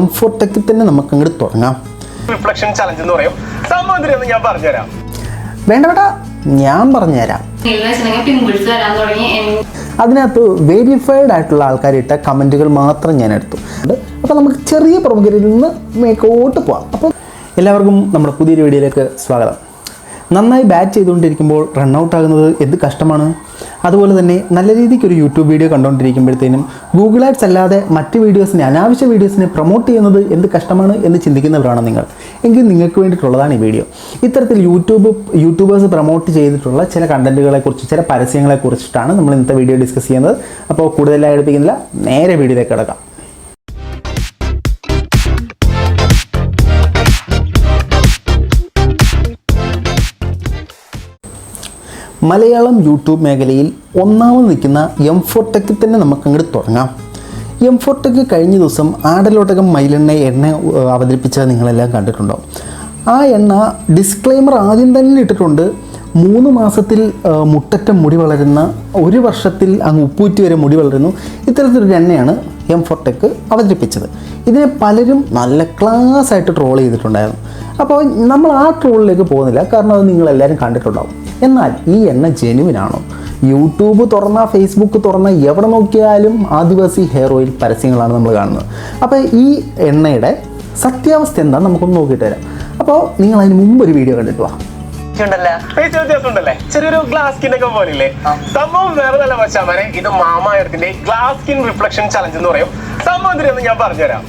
എംഫോർടെക്കിൽ തന്നെ നമുക്ക് അങ്ങോട്ട് തുടങ്ങാം. റിഫ്ലക്ഷൻ ചലഞ്ച് എന്ന് പറയും. സംഭവം എന്തിനാന്ന് ഞാൻ പറഞ്ഞുതരാം. വേണ്ട വേണ്ട ഞാൻ പറഞ്ഞുതരാം. അതിനകത്ത് വെരിഫൈഡ് ആയിട്ടുള്ള ആൾക്കാരിട്ട കമന്റുകൾ മാത്രം ഞാൻ എടുത്തു. അപ്പോൾ നമുക്ക് ചെറിയ പ്രമുഖരിൽ നിന്ന് മേക്കോട്ട് പോവാം. അപ്പോൾ എല്ലാവർക്കും നമ്മുടെ പുതിയൊരു വീഡിയോയിലേക്ക് സ്വാഗതം. നന്നായി ബാറ്റ് ചെയ്തുകൊണ്ടിരിക്കുമ്പോൾ റൺ ഔട്ട് ആകുന്നത് എന്ത് കഷ്ടമാണ്? അതുപോലെ തന്നെ നല്ല രീതിക്ക് ഒരു യൂട്യൂബ് വീഡിയോ കണ്ടുകൊണ്ടിരിക്കുമ്പോഴത്തേനും ഗൂഗിൾ ആഡ്സ് അല്ലാതെ മറ്റ് വീഡിയോസിനെ അനാവശ്യ വീഡിയോസിനെ പ്രൊമോട്ട് ചെയ്യുന്നത് എന്ത് കഷ്ടമാണ് എന്ന് ചിന്തിക്കുന്നവരാണ് നിങ്ങൾ. എങ്കിൽ നിങ്ങൾക്ക് വേണ്ടിയിട്ടുള്ളതാണ് ഈ വീഡിയോ ഇത്തരത്തിൽ യൂട്യൂബ് യൂട്യൂബേഴ്സ് പ്രൊമോട്ട് ചെയ്തിട്ടുള്ള ചില കണ്ടന്റുകളെ കുറിച്ച് ചില പരസ്യങ്ങളെ കുറിച്ചിട്ടാണ് നമ്മൾ ഇന്നത്തെ വീഡിയോ ഡിസ്കസ് ചെയ്യുന്നത്. അപ്പോൾ കൂടുതലായി എടുപ്പിക്കുന്നില്ല നേരെ വീഡിയോയിലേക്ക് കിടക്കാം. മലയാളം യൂട്യൂബ് മേഖലയിൽ ഒന്നാമത് നിൽക്കുന്ന എം ഫോർടെക്കിൽ തന്നെ നമുക്ക് അങ്ങോട്ട് തുടങ്ങാം എം ഫോർടെക്ക് കഴിഞ്ഞ ദിവസം ആടലോട്ടകം മയിലെണ്ണ എണ്ണ അവതരിപ്പിച്ചത് നിങ്ങളെല്ലാം കണ്ടിട്ടുണ്ടോ? ആ എണ്ണ ഡിസ്ക്ലെയിമർ ആദ്യം തന്നെ ഇട്ടിട്ടുണ്ട്. മൂന്ന് മാസത്തിൽ മുട്ടറ്റ മുടി വളരുന്ന ഒരു വർഷത്തിൽ അങ്ങ് ഉപ്പൂറ്റി വരെ മുടി വളരുന്നു. ഇത്തരത്തിലൊരു എണ്ണയാണ് എം ഫോർടെക്ക് അവതരിപ്പിച്ചത്. ഇതിനെ പലരും നല്ല ക്ലാസ് ആയിട്ട് ട്രോൾ ചെയ്തിട്ടുണ്ടായിരുന്നു. അപ്പോൾ നമ്മൾ ആ ട്രോളിലേക്ക് പോകുന്നില്ല. കാരണം അത് നിങ്ങളെല്ലാവരും കണ്ടിട്ടുണ്ടാവും. എന്നാൽ ഈ എണ്ണ ജെനുവിനാണോ? യൂട്യൂബ് തുറന്ന ഫേസ്ബുക്ക് തുറന്ന എവിടെ നോക്കിയാലും ആദിവാസി ഹെയർ ഓയിൽ പരസ്യങ്ങളാണ് നമ്മൾ കാണുന്നത്. അപ്പോൾ ഈ എണ്ണയുടെ സത്യാവസ്ഥ എന്താണെന്ന് നമുക്കൊന്ന് നോക്കിയിട്ട് വരാം. അപ്പോൾ നിങ്ങൾ അതിന് മുമ്പ് ഒരു വീഡിയോ കണ്ടിട്ട് വാ. ഉണ്ടല്ലോ? ചെറിയൊരു ഗ്ലാസ് സ്കിൻ ഒക്കെ പോലില്ലേ സംഭവം വേറെ നല്ല വച്ചാമാരെ ഇത് മാമായത്തിന്റെ ഗ്ലാസ് സ്കിൻ റിഫ്ലക്ഷൻ ചലഞ്ച് എന്ന് പറയും. സംഭവം ഞാൻ പറഞ്ഞുതരാം.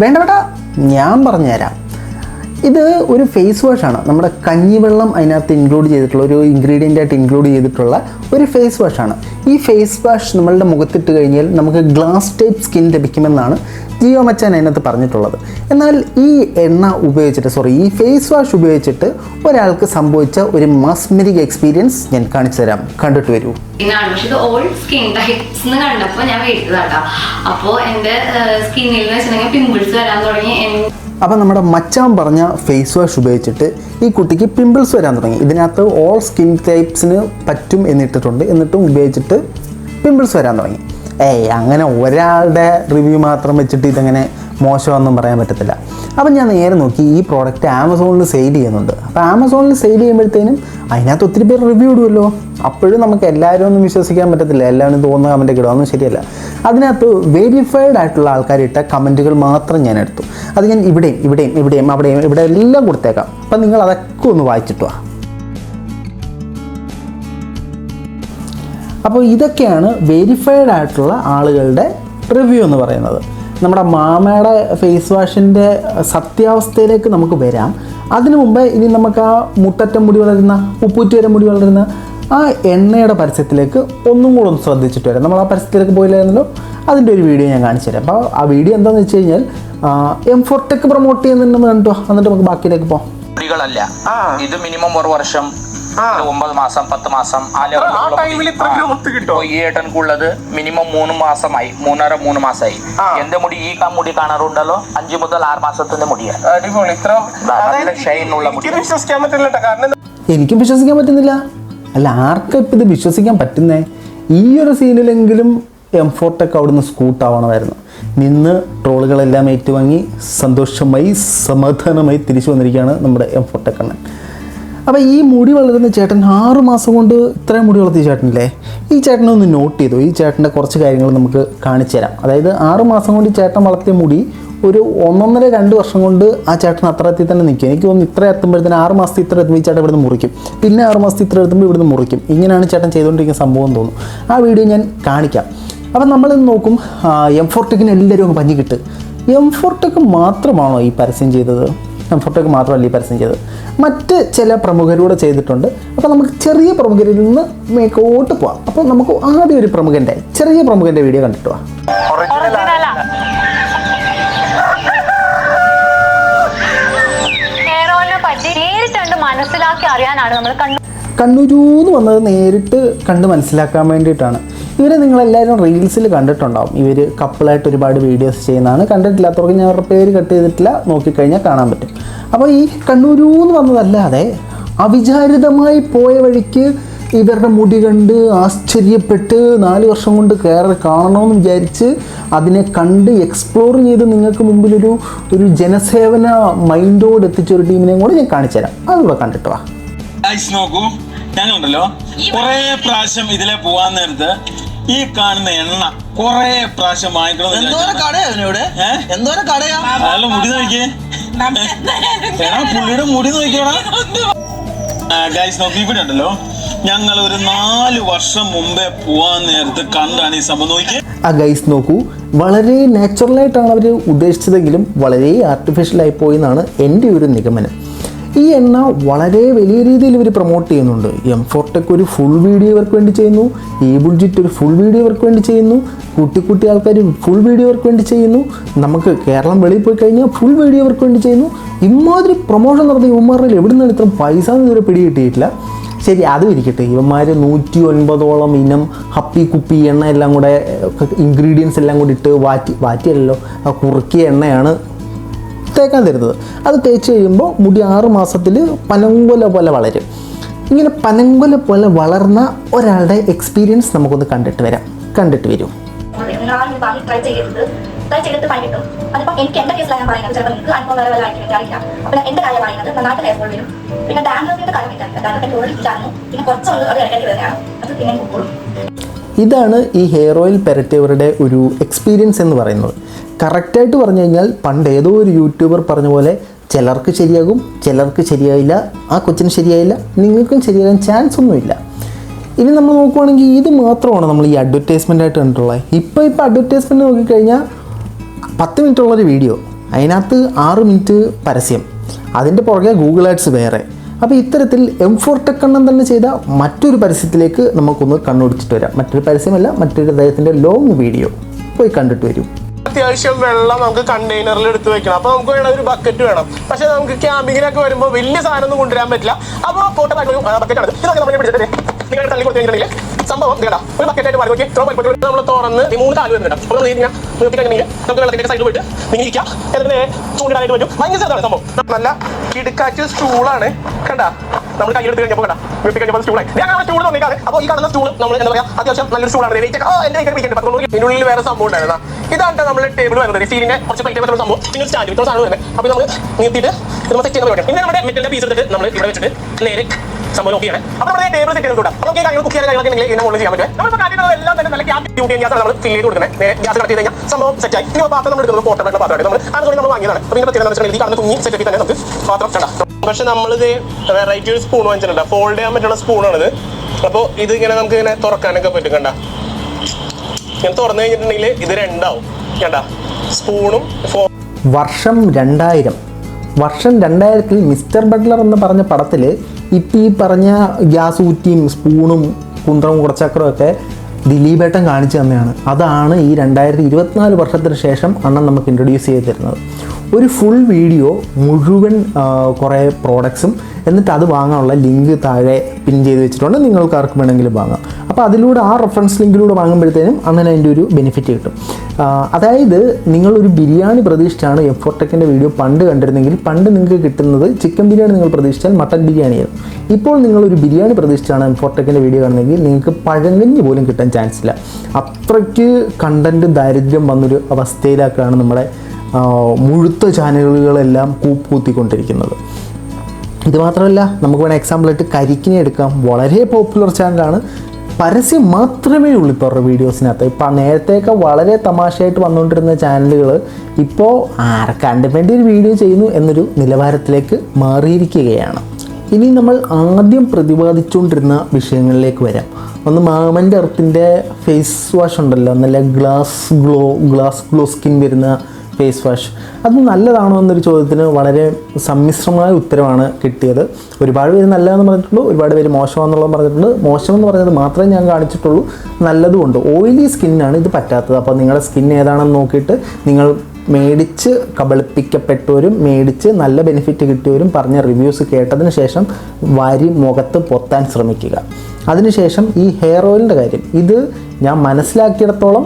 വേണ്ട വേണ്ട. ഞാൻ പറഞ്ഞുതരാം. ഇത് ഒരു ഫേസ് ആണ്. നമ്മുടെ കഞ്ഞിവെള്ളം അതിനകത്ത് ഇൻക്ലൂഡ് ചെയ്തിട്ടുള്ള ഒരു ഇൻഗ്രീഡിയന്റ് ആയിട്ട് ഇൻക്ലൂഡ് ചെയ്തിട്ടുള്ള ഒരു ഫേസ് വാഷ് ആണ്. ഈ ഫേസ് വാഷ് നമ്മളുടെ മുഖത്തിട്ട് കഴിഞ്ഞാൽ നമുക്ക് ഗ്ലാസ് ടൈപ്പ് സ്കിൻ ലഭിക്കുമെന്നാണ് ജിയോ മച്ചാൻ അതിനകത്ത് പറഞ്ഞിട്ടുള്ളത്. എന്നാൽ ഈ എണ്ണ ഉപയോഗിച്ചിട്ട് സോറി ഈ ഫേസ് വാഷ് ഉപയോഗിച്ചിട്ട് ഒരാൾക്ക് സംഭവിച്ച ഒരു മസ്മരിക് എക്സ്പീരിയൻസ് ഞാൻ കാണിച്ചു തരാം. കണ്ടിട്ട് വരൂ. പക്ഷെ ഇത് ഓൾ സ്കിൻ ടൈപ്സ് കണ്ടപ്പോൾ ഞാൻ മേടിച്ചതാട്ടോ. അപ്പോൾ എന്റെ സ്കിന്നിൽ എന്ന് വെച്ചിട്ടുണ്ടെങ്കിൽ പിമ്പിൾസ് വരാൻ തുടങ്ങി. എൻ- അപ്പം നമ്മുടെ മച്ചാൻ പറഞ്ഞ ഫേസ് വാഷ് ഉപയോഗിച്ചിട്ട് ഈ കുട്ടിക്ക് പിമ്പിൾസ് വരാൻ തുടങ്ങി. ഇതിനകത്ത് ഓൾ സ്കിൻ ടൈപ്സിന് പറ്റും എന്നിട്ടിട്ടുണ്ട്. എന്നിട്ടും ഉപയോഗിച്ചിട്ട് പിമ്പിൾസ് വരാൻ തുടങ്ങി. ഏ അങ്ങനെ ഒരാളുടെ റിവ്യൂ മാത്രം വെച്ചിട്ട് ഇതങ്ങനെ മോശമൊന്നും പറയാൻ പറ്റത്തില്ല. അപ്പം ഞാൻ നേരെ നോക്കി ഈ പ്രോഡക്റ്റ് ആമസോണിൽ സെയിൽ ചെയ്യുന്നുണ്ട്. അപ്പോൾ ആമസോണിൽ സെയിൽ ചെയ്യുമ്പോഴത്തേനും അതിനകത്ത് ഒത്തിരി പേർ റിവ്യൂ ഇടുമല്ലോ അപ്പോഴും നമുക്ക് എല്ലാവരും ഒന്നും വിശ്വസിക്കാൻ പറ്റത്തില്ല. എല്ലാവരും തോന്നുന്ന കമന്റൊക്കെ ഇടും. ശരിയല്ല. അതിനകത്ത് വെരിഫൈഡ് ആയിട്ടുള്ള ആൾക്കാർ ഇട്ട കമന്റുകൾ മാത്രം ഞാൻ എടുത്തു. അത് ഞാൻ ഇവിടെയും ഇവിടെയും ഇവിടെയും അവിടെയും ഇവിടെ എല്ലാം കൊടുത്തേക്കാം. അപ്പം നിങ്ങൾ അതൊക്കെ ഒന്ന് വായിച്ചിട്ട് അപ്പോൾ ഇതൊക്കെയാണ് വെരിഫൈഡ് ആയിട്ടുള്ള ആളുകളുടെ റിവ്യൂ എന്ന് പറയുന്നത്. നമ്മുടെ മാമയുടെ ഫേസ് വാഷിന്റെ സത്യാവസ്ഥയിലേക്ക് നമുക്ക് വരാം. അതിനു മുമ്പ് ഇനി നമുക്ക് ആ മുട്ടറ്റം മുടി വളരുന്ന ഉപ്പൂറ്റി വരെ മുടി വളരുന്ന ആ എണ്ണയുടെ പരസ്യത്തിലേക്ക് ഒന്നും കൂടെ ഒന്ന് ശ്രദ്ധിച്ചിട്ട് വരാം. നമ്മൾ ആ പരസ്യത്തിലേക്ക് പോയില്ലായിരുന്നല്ലോ? അതിന്റെ ഒരു വീഡിയോ ഞാൻ കാണിച്ചു തരാം. അപ്പോൾ ആ വീഡിയോ എന്താണെന്ന് വെച്ച് കഴിഞ്ഞാൽ എം ഫോർട്ടെക്ക് പ്രൊമോട്ട് ചെയ്യുന്നുണ്ടെന്ന് കണ്ടോ. എന്നിട്ട് നമുക്ക് ബാക്കിയിലേക്ക് പോകാം. ഇത് മിനിമം ഒരു വർഷം. ഒമ്പത് മാസം പത്ത് മാസം ഈ ഏട്ടൻക്കുള്ളത് മിനിമം മൂന്ന് മാസമായി. മൂന്നര മൂന്ന് മാസമായി. എന്റെ മുടി ഈ കാ മുടി കാണാറുണ്ടല്ലോ? അഞ്ചു മുതൽ ആറ് മാസത്തിന്റെ മുടിയാണ്. അടിപൊളി. ഇത്ര ഉള്ള മുടി. വിശ്വസിക്കാൻ പറ്റില്ല കാരണം എനിക്കും വിശ്വസിക്കാൻ പറ്റുന്നില്ല. അല്ല ആർക്കും ഇത് വിശ്വസിക്കാൻ പറ്റുന്നേ? ഈ ഒരു സീനിലെങ്കിലും എം ഫോർട്ടൊക്കെ അവിടുന്ന് സ്കൂട്ടാവണമായിരുന്നു നിന്ന് ട്രോളുകളെല്ലാം ഏറ്റുവാങ്ങി സന്തോഷമായി സമാധാനമായി തിരിച്ചു വന്നിരിക്കുകയാണ് നമ്മുടെ എം ഫോർട്ടക്കണ്ണൻ അപ്പോൾ ഈ മുടി വളരുന്ന ചേട്ടൻ ആറ് മാസം കൊണ്ട് ഇത്രയും മുടി വളർത്തിയ ചേട്ടനില്ലേ? ഈ ചേട്ടനെ ഒന്ന് നോട്ട് ചെയ്തു. ഈ ചേട്ടന്റെ കുറച്ച് കാര്യങ്ങൾ നമുക്ക് കാണിച്ചു തരാം അതായത് ആറ് മാസം കൊണ്ട് ഈ ചേട്ടൻ വളർത്തിയ മുടി ഒരു ഒന്നൊന്നര രണ്ട് വർഷം കൊണ്ട് ആ ചേട്ടൻ അത്ര എത്തി തന്നെ നിൽക്കും. എനിക്ക് തോന്നുന്നു ഇത്ര എത്തുമ്പോഴത്തേന് ആറ് മാസത്തിൽ ഇത്ര എത്തുമ്പോൾ ഈ ചേട്ടൻ ഇവിടുന്ന് മുറിക്കും. പിന്നെ ആറ് മാസത്തിൽ ഇത്ര എത്തുമ്പോൾ ഇവിടുന്ന് മുറിക്കും. ഇങ്ങനെയാണ് ചേട്ടൻ ചെയ്തുകൊണ്ടിരിക്കുന്ന സംഭവം എന്ന് തോന്നുന്നു. ആ വീഡിയോ ഞാൻ കാണിക്കാം. അപ്പം നമ്മൾ നോക്കും എം ഫോർടെക്കിന് എല്ലാവരും അങ്ങ് പഞ്ഞി കിട്ട്. എം ഫോർടെക്ക് മാത്രമാണോ ഈ പരസ്യം ചെയ്തത്? എം ഫോർടെക്ക് മാത്രമല്ല ഈ പരസ്യം ചെയ്തത്. മറ്റ് ചില പ്രമുഖരൂടെ ചെയ്തിട്ടുണ്ട്. അപ്പോൾ നമുക്ക് ചെറിയ പ്രമുഖരിൽ നിന്ന് മേക്കോട്ട് പോവാം. അപ്പോൾ നമുക്ക് ആദ്യം ഒരു പ്രമുഖന്റെ ചെറിയ പ്രമുഖന്റെ വീഡിയോ കണ്ടിട്ട് പോവാം മനസ്സിലാക്കി അറിയാനാണ് നമ്മൾ കണ്ണു കണ്ണൂരൂന്ന് വന്നത് നേരിട്ട് കണ്ട് മനസ്സിലാക്കാൻ വേണ്ടിയിട്ടാണ്. ഇവരെ നിങ്ങളെല്ലാവരും റീൽസിൽ കണ്ടിട്ടുണ്ടാവും. ഇവർ കപ്പിളായിട്ട് ഒരുപാട് വീഡിയോസ് ചെയ്യുന്നതാണ്. കണ്ടിട്ടില്ലാത്തവർക്ക് ഞാൻ അവരുടെ പേര് കട്ട് ചെയ്തിട്ടില്ല. നോക്കിക്കഴിഞ്ഞാൽ കാണാൻ പറ്റും. അപ്പോൾ ഈ കണ്ണൂരൂന്ന് വന്നതല്ലാതെ അവിചാരിതമായി പോയ വഴിക്ക് ഇവരുടെ മുടി കണ്ട് ആശ്ചര്യപ്പെട്ട് നാല് വർഷം കൊണ്ട് കയറി കാണണമെന്ന് വിചാരിച്ച് അതിനെ കണ്ട് എക്സ്പ്ലോർ ചെയ്ത് നിങ്ങൾക്ക് മുമ്പിലൊരു ഒരു ജനസേവന മൈൻഡോട് എത്തിച്ച ഒരു ടീമിനെയും കൂടെ ഞാൻ കാണിച്ചുതരാം അതുകൂടെ കണ്ടിട്ട് വാ. നോക്കൂ. ഞങ്ങളുണ്ടല്ലോ കൊറേ പ്രാവശ്യം ഇതിലെ പോവാൻ നേരത്ത് ഈ കാണുന്ന എണ്ണ കൊറേ പ്രാവശ്യം വാങ്ങിക്കണം എന്തോരം കടയാ ഇവിടെ? എന്തോരം കടയാ? മുടി നോക്കിയേ. എടാ പുള്ളിയുടെ മുടി നോക്കിയോടാ. ഗൈസ് നോക്കി ഇവിടെ ഉണ്ടല്ലോ. ഞങ്ങൾ ഒരു നാല് വർഷം മുമ്പേ പോവാൻ നേരത്ത് കണ്ടാണ് ഈ സംഭവം നോക്കി ആ ഗൈസ് നോക്കൂ. വളരെ നാച്ചുറലായിട്ടാണ് അവർ ഉദ്ദേശിച്ചതെങ്കിലും വളരെ ആർട്ടിഫിഷ്യലായി പോയി എന്നാണ് എന്റെ ഒരു നിഗമനം. ഈ എണ്ണ വളരെ വലിയ രീതിയിൽ ഇവർ പ്രൊമോട്ട് ചെയ്യുന്നുണ്ട്. എം ഫോർടെക് ഒരു ഫുൾ വീഡിയോ ഇവർക്ക് വേണ്ടി ചെയ്യുന്നു. ഈ ബുൾജിറ്റ് ഒരു ഫുൾ വീഡിയോ ഇവർക്ക് വേണ്ടി ചെയ്യുന്നു. കുട്ടി കുട്ടി ആൾക്കാർ ഫുൾ വീഡിയോ ഇവർക്ക് വേണ്ടി ചെയ്യുന്നു. നമുക്ക് കേരളം വെളിയിൽ പോയി കഴിഞ്ഞാൽ ഫുൾ വീഡിയോ ഇവർക്ക് വേണ്ടി ചെയ്യുന്നു. ഇമാതിരി പ്രൊമോഷൻ നടത്തിയ ഇവന്മാരുടെ എവിടെ നിന്നാണ് ഇത്ര പൈസ എന്ന് ഇതുവരെ പിടികിട്ടിയിട്ടില്ല. ശരി അതും ഇരിക്കട്ടെ. ഇവന്മാർ നൂറ്റി ഒൻപതോളം ഇനം ഹപ്പി കുപ്പി എണ്ണ എല്ലാം കൂടെ ഇൻഗ്രീഡിയൻസ് എല്ലാം കൂടി ഇട്ട് വാറ്റി വാറ്റിയല്ലോ കുറുക്കിയ എണ്ണയാണ് തേക്കാൻ തരുന്നത് അത് തേച്ച് കഴിയുമ്പോൾ മുടി ആറ് മാസത്തിൽ പനങ്കൊല പോലെ വളരും. ഇങ്ങനെ പനങ്കൊല പോലെ വളർന്ന ഒരാളുടെ എക്സ്പീരിയൻസ് നമുക്കൊന്ന് കണ്ടിട്ട് വരാം. കണ്ടിട്ട് വരും. ട്രൈ ചെയ്യരുത്. ട്രൈ ചെയ്തിട്ട് പണി കിട്ടും. അതിപ്പോൾ എനിക്ക് എന്റെ കേസിലാണ് ഞാൻ പറയുന്നത്. ചിലപ്പോൾ നിങ്ങൾക്ക് അനുഭവം വേറെ വല്ല ആയിരിക്കും എനിക്കറിയില്ല. അപ്പോൾ ഞാൻ എന്റെ കാര്യം പറയുന്നത് നന്നായിട്ട് ഹെയർ ഫോൾ വരും. പിന്നെ ഡാൻഡ്രഫിന്റെ കാര്യം എനിക്കറിയില്ല. ഡാൻഡ്രഫിന്റെ ഓൾറെഡി ഇല്ലായിരുന്നു പിന്നെ കുറച്ചുള്ളത് അത് ഇടയ്ക്ക് വരുന്നതാണ് അത് പിന്നെ ഇതാണ് ഈ ഹെയർ ഓയിൽ പെരട്ടിയവരുടെ ഒരു എക്സ്പീരിയൻസ് എന്ന് പറയുന്നത്. കറക്റ്റായിട്ട് പറഞ്ഞു കഴിഞ്ഞാൽ പണ്ട് ഏതോ ഒരു യൂട്യൂബർ പറഞ്ഞ പോലെ ചിലർക്ക് ശരിയാകും ചിലർക്ക് ശരിയായില്ല ആ കൊച്ചിന് ശരിയായില്ല നിങ്ങൾക്കും ശരിയാകാൻ ചാൻസ് ഒന്നുമില്ല. ഇനി നമ്മൾ നോക്കുവാണെങ്കിൽ ഇത് മാത്രമാണ് നമ്മൾ ഈ അഡ്വർടൈസ്മെന്റ് ആയിട്ട് കണ്ടിട്ടുള്ളത്. ഇപ്പോൾ ഇപ്പോൾ അഡ്വർടൈസ്മെന്റ് നോക്കിക്കഴിഞ്ഞാൽ പത്ത് മിനിറ്റുള്ളൊരു വീഡിയോ അതിനകത്ത് ആറ് മിനിറ്റ് പരസ്യം. അതിന്റെ പുറകെ ഗൂഗിൾ ആഡ്സ് വേറെ. അപ്പോൾ ഇത്തരത്തിൽ എം ഫോർ ടെക് എണ്ണം തന്നെ ചെയ്ത മറ്റൊരു പരസ്യത്തിലേക്ക് നമുക്കൊന്ന് കണ്ണോടിച്ചിട്ട് വരാം. മറ്റൊരു പരസ്യമല്ല മറ്റൊരു അദ്ദേഹത്തിന്റെ ലോങ് വീഡിയോ പോയി കണ്ടിട്ട് വരും. അത്യാവശ്യം വെള്ളം നമുക്ക് കണ്ടെയ്നറിൽ എടുത്ത് വെക്കണം. അപ്പൊ നമുക്ക് വേണം ഒരു ബക്കറ്റ് വേണം. പക്ഷെ നമുക്ക് ക്യാമ്പിങ്ങിനൊക്കെ വരുമ്പോൾ വലിയ സാധനം ഒന്നും കൊണ്ടുവരാൻ പറ്റില്ല. അപ്പോൾ ഫോട്ടോ ഒരു ബക്കറ്റ് ആണ്. ഇതൊക്കെ തള്ളി കൊടുത്തു കഴിഞ്ഞിട്ടുണ്ടെങ്കിൽ സംഭവം ഇതാ ഒരു ബക്കറ്റ് ആയിട്ട് മാറി നോക്കി ഇത്ര വലിപ്പത്തിൽ നമ്മൾ തുറന്ന് മൂന്ന് കാൽ വരുന്നുണ്ട് അപ്പോൾ നമ്മൾ ഇങ്ങനെ നിർത്തി കഴിഞ്ഞിട്ടുണ്ടെങ്കിൽ നമുക്ക് വെള്ളത്തിന്റെ സൈഡിൽ പോയിട്ട് നിങ്ങൾ ഇരിക്കാം. എന്നിട്ട് ചൂണ്ടിടാനായിട്ട് പറ്റും. ഭയങ്കര സാധനമാണ് സംഭവം. നല്ല കിടുക്കാറ്റ് സ്റ്റൂളാണ് കണ്ട? നമ്മൾ കയ്യെടുത്ത് കഴിഞ്ഞപ്പോൾ കണ്ട? വെട്ടി കഴിഞ്ഞപ്പോൾ സ്റ്റൂളായി ഞാൻ സ്റ്റൂൾ തോന്നിക്കാണ് അപ്പോൾ ഈ കാണുന്ന സ്റ്റൂൾ നമ്മൾ എന്താ പറയുക അത്യാവശ്യം നല്ലൊരു സ്റ്റൂളാണ് വെയിറ്റ് ഒക്കെ എന്റെ കൈ ഇതിനുള്ളിൽ വേറെ സംഭവം ഉണ്ടായിരുന്നു ഇതാണ് നമ്മൾ ടേബിൾ വരുന്നത്. സ്റ്റീലിന്റെ കുറച്ച് പൈറ്റ് വരുന്ന സംഭവം. പിന്നെ സ്റ്റാൻഡ് ഇത്ര സാധനം വരുന്നത്. അപ്പോൾ നമ്മൾ നിർത്തിയിട്ട് നമ്മൾ സെറ്റ് ചെയ്യുന്ന പരിപാടി പിന്നെ നമ്മുടെ മെറ്റലിന്റെ പീസ് എടുത്തിട്ട് നമ്മൾ ഇവിടെ വെച്ചിട്ട് നേരെ സംഭവം നോക്കിയാണ് അപ്പോൾ നമ്മുടെ ടേബിൾ സെറ്റ് അപ്പോൾ നമുക്ക് കാര്യങ്ങൾ കുക്ക് ചെയ്യാൻ കാര്യങ്ങളൊക്കെ ഉണ്ടെങ്കിൽ ഇതിനെ മുകളിൽ ചെയ്യാൻ പറ്റും നമ്മൾ കാര്യങ്ങൾ എല്ലാം തന്നെ നല്ല ക്യാമ്പ് ഡ്യൂട്ടി ഗ്യാസ് നമ്മൾ ഫിൽ ചെയ്ത് കൊടുക്കുന്നത്. ഗ്യാസ് ചെയ്ത് കഴിഞ്ഞാൽ സംഭവം സെറ്റ് ആയി. ഇനി പാത്രം നമ്മൾ എടുക്കുന്നത് പാത്രമാണ് നമ്മൾ അതുകൊണ്ട് നമ്മൾ വാങ്ങിയതാണ്. അപ്പോൾ ഇതിന്റെ പ്രത്യേകത എന്ന് വെച്ചിട്ടുണ്ടെങ്കിൽ ഈ കാണുന്ന കുഞ്ഞി സെറ്റപ്പിൽ തന്നെ നമുക്ക് പാത്രം കണ്ടാം പക്ഷെ നമ്മളിത് വെറൈറ്റി ഒരു സ്പൂൺ വാങ്ങിച്ചിട്ടുണ്ട്. ഫോൾഡ് ചെയ്യാൻ പറ്റുന്ന സ്പൂണാണിത് അപ്പോൾ ഇത് ഇങ്ങനെ നമുക്ക് ഇങ്ങനെ തുറക്കാനൊക്കെ പറ്റും കണ്ട? ഇങ്ങനെ തുറന്നു കഴിഞ്ഞിട്ടുണ്ടെങ്കിൽ ഇത് രണ്ടാവും കണ്ട? സ്പൂണും ഫോ വർഷം രണ്ടായിരം. വർഷം രണ്ടായിരത്തിൽ മിസ്റ്റർ ബട്ട്ലർ എന്ന് പറഞ്ഞ പടത്തിൽ ഇപ്പം ഈ പറഞ്ഞ ഗ്യാസ് ഊറ്റിയും സ്പൂണും കുന്ത്രവും കുറച്ചക്കറും ഒക്കെ ദിലീപേട്ടൻ കാണിച്ചു തന്നെയാണ്. അതാണ് ഈ രണ്ടായിരത്തി ഇരുപത്തിനാല് വർഷത്തിന് ശേഷം അണ്ണൻ നമുക്ക് ഇൻട്രൊഡ്യൂസ് ചെയ്ത് തരുന്നത്. ഒരു ഫുൾ വീഡിയോ മുഴുവൻ കുറേ പ്രോഡക്ട്സും എന്നിട്ട് അത് വാങ്ങാനുള്ള ലിങ്ക് താഴെ പിൻ ചെയ്ത് വെച്ചിട്ടുണ്ട്. നിങ്ങൾക്ക് ആർക്ക് വേണമെങ്കിലും വാങ്ങാം. അപ്പോൾ അതിലൂടെ ആ റെഫറൻസ് ലിങ്കിലൂടെ വാങ്ങുമ്പോഴത്തേനും അങ്ങനെ അതിന്റെ ഒരു ബെനിഫിറ്റ് കിട്ടും. അതായത് നിങ്ങളൊരു ബിരിയാണി പ്രതീക്ഷിച്ചാണ് എഫോർട്ടെക്കിന്റെ വീഡിയോ പണ്ട് കണ്ടിരുന്നെങ്കിൽ പണ്ട് നിങ്ങൾക്ക് കിട്ടുന്നത് ചിക്കൻ ബിരിയാണി നിങ്ങൾ പ്രതീക്ഷിച്ചാൽ മട്ടൻ ബിരിയാണിയായിരുന്നു ഇപ്പോൾ നിങ്ങളൊരു ബിരിയാണി പ്രതീക്ഷിച്ചാണ് എഫോർട്ടെക്കിന്റെ വീഡിയോ കാണുന്നതെങ്കിൽ നിങ്ങൾക്ക് പഴങ്കഞ്ഞി പോലും കിട്ടാൻ ചാൻസ് ഇല്ല. അത്രയ്ക്ക് കണ്ടന്റ് ദാരിദ്ര്യം വന്നൊരു അവസ്ഥയിലേക്കാണ് നമ്മളെ മുഴുത്ത ചാനലുകളെല്ലാം കൂപ്പ് കുത്തിക്കൊണ്ടിരിക്കുന്നത് ഇത് മാത്രമല്ല നമുക്ക് വേണമെങ്കിൽ എക്സാമ്പിളായിട്ട് കരിക്കിനെ എടുക്കാം. വളരെ പോപ്പുലർ ചാനലാണ് പരസ്യം മാത്രമേ ഉള്ളൂ ഇപ്പോൾ അവരുടെ വീഡിയോസിനകത്ത് ഇപ്പം നേരത്തെയൊക്കെ വളരെ തമാശയായിട്ട് വന്നുകൊണ്ടിരുന്ന ചാനലുകൾ ഇപ്പോൾ ആർക്കാണ്ട് വേണ്ടി ഒരു വീഡിയോ ചെയ്യുന്നു എന്നൊരു നിലവാരത്തിലേക്ക് മാറിയിരിക്കുകയാണ്. ഇനി നമ്മൾ ആദ്യം പ്രതിപാദിച്ചുകൊണ്ടിരുന്ന വിഷയങ്ങളിലേക്ക് വരാം. ഒന്ന് മാമന്റെ എർത്തിന്റെ ഫേസ് വാഷ് ഉണ്ടല്ലോ. നല്ല glass glow glass glow skin വരുന്ന ഫേസ് വാഷ് അത് നല്ലതാണോ എന്നൊരു ചോദ്യത്തിന് വളരെ സമ്മിശ്രമായ ഉത്തരവാണ് കിട്ടിയത്. ഒരുപാട് പേര് നല്ലതെന്ന് പറഞ്ഞിട്ടുള്ളൂ ഒരുപാട് പേര് മോശമാണെന്നുള്ളത് പറഞ്ഞിട്ടുണ്ട്. മോശമെന്ന് പറഞ്ഞത് മാത്രമേ ഞാൻ കാണിച്ചിട്ടുള്ളൂ. നല്ലതുമുണ്ട് ഓയിലി സ്കിന്നാണ് ഇത് പറ്റാത്തത്. അപ്പോൾ നിങ്ങളുടെ സ്കിൻ ഏതാണെന്ന് നോക്കിയിട്ട് നിങ്ങൾ മേടിച്ച് കബളിപ്പിക്കപ്പെട്ടവരും മേടിച്ച് നല്ല ബെനിഫിറ്റ് കിട്ടിയവരും പറഞ്ഞ റിവ്യൂസ് കേട്ടതിന് ശേഷം വരി മുഖത്ത് പൊത്താൻ ശ്രമിക്കുക. അതിനുശേഷം ഈ ഹെയർ ഓയിലിന്റെ കാര്യം. ഇത് ഞാൻ മനസ്സിലാക്കിയിടത്തോളം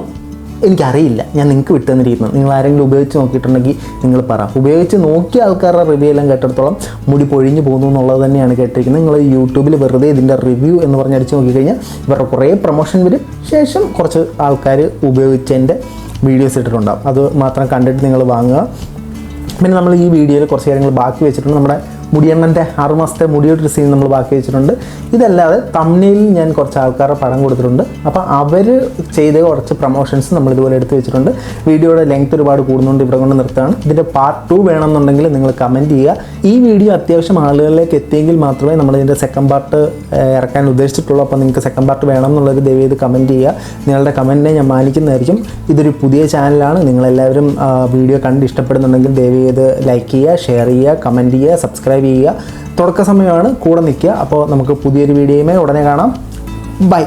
എനിക്കറിയില്ല. ഞാൻ നിങ്ങൾക്ക് വിട്ടു തന്നിരിക്കുന്നു നിങ്ങൾ ആരെങ്കിലും ഉപയോഗിച്ച് നോക്കിയിട്ടുണ്ടെങ്കിൽ നിങ്ങൾ പറ. ഉപയോഗിച്ച് നോക്കിയ ആൾക്കാരുടെ റിവ്യൂ എല്ലാം കേട്ടിടത്തോളം മുടി പൊഴിഞ്ഞു പോകുന്നു എന്നുള്ളത് തന്നെയാണ് കേട്ടിരിക്കുന്നത്. നിങ്ങൾ യൂട്യൂബിൽ വെറുതെ ഇതിന്റെ റിവ്യൂ എന്ന് പറഞ്ഞ് അടിച്ച് നോക്കിക്കഴിഞ്ഞാൽ ഇവരുടെ കുറേ പ്രൊമോഷൻ വരും. ശേഷം കുറച്ച് ആൾക്കാർ ഉപയോഗിച്ചതിന്റെ വീഡിയോസ് ഇട്ടിട്ടുണ്ടാകും അത് മാത്രം കണ്ടിട്ട് നിങ്ങൾ വാങ്ങുക. പിന്നെ നമ്മൾ ഈ വീഡിയോയിൽ കുറച്ച് കാര്യങ്ങൾ ബാക്കി വെച്ചിട്ടുണ്ട്. നമ്മുടെ മുടിയണ്ണന്റെ ആറുമാസത്തെ മുടിയൊരു സീൻ നമ്മൾ ബാക്കി വെച്ചിട്ടുണ്ട്. ഇതല്ലാതെ തമ്മിലിൽ ഞാൻ കുറച്ച് ആൾക്കാരുടെ പടം കൊടുത്തിട്ടുണ്ട്. അപ്പോൾ അവർ ചെയ്ത കുറച്ച് പ്രൊമോഷൻസ് നമ്മൾ ഇതുപോലെ എടുത്ത് വെച്ചിട്ടുണ്ട്. വീഡിയോയുടെ ലെങ്ത് ഒരുപാട് കൂടുന്നുണ്ട് ഇവിടെ കൊണ്ട് നിർത്തുകയാണ് ഇതിന്റെ പാർട്ട് ടു വേണമെന്നുണ്ടെങ്കിൽ നിങ്ങൾ കമന്റ് ചെയ്യുക. ഈ വീഡിയോ അത്യാവശ്യം ആളുകളിലേക്ക് എത്തിയെങ്കിൽ മാത്രമേ നമ്മൾ ഇതിന്റെ സെക്കൻഡ് പാർട്ട് ഇറക്കാൻ ഉദ്ദേശിച്ചിട്ടുള്ളൂ. അപ്പോൾ നിങ്ങൾക്ക് സെക്കൻഡ് പാർട്ട് വേണം എന്നുള്ളത് ചെയ്ത് കമന്റ് ചെയ്യുക. നിങ്ങളുടെ കമന്റിനെ ഞാൻ മാനിക്കുന്നതായിരിക്കും. ഇതൊരു പുതിയ ചാനലാണ് നിങ്ങളെല്ലാവരും വീഡിയോ കണ്ട് ഇഷ്ടപ്പെടുന്നുണ്ടെങ്കിൽ ദയവ് ചെയ്ത് ലൈക്ക് ചെയ്യുക ഷെയർ ചെയ്യുക കമന്റ് ചെയ്യുക സബ്സ്ക്രൈബ് ചെയ്യുക. തുടക്ക സമയമാണ് കൂടെ നിൽക്കുക. അപ്പോൾ നമുക്ക് പുതിയൊരു വീഡിയോയുമേ ഉടനെ കാണാം. ബൈ.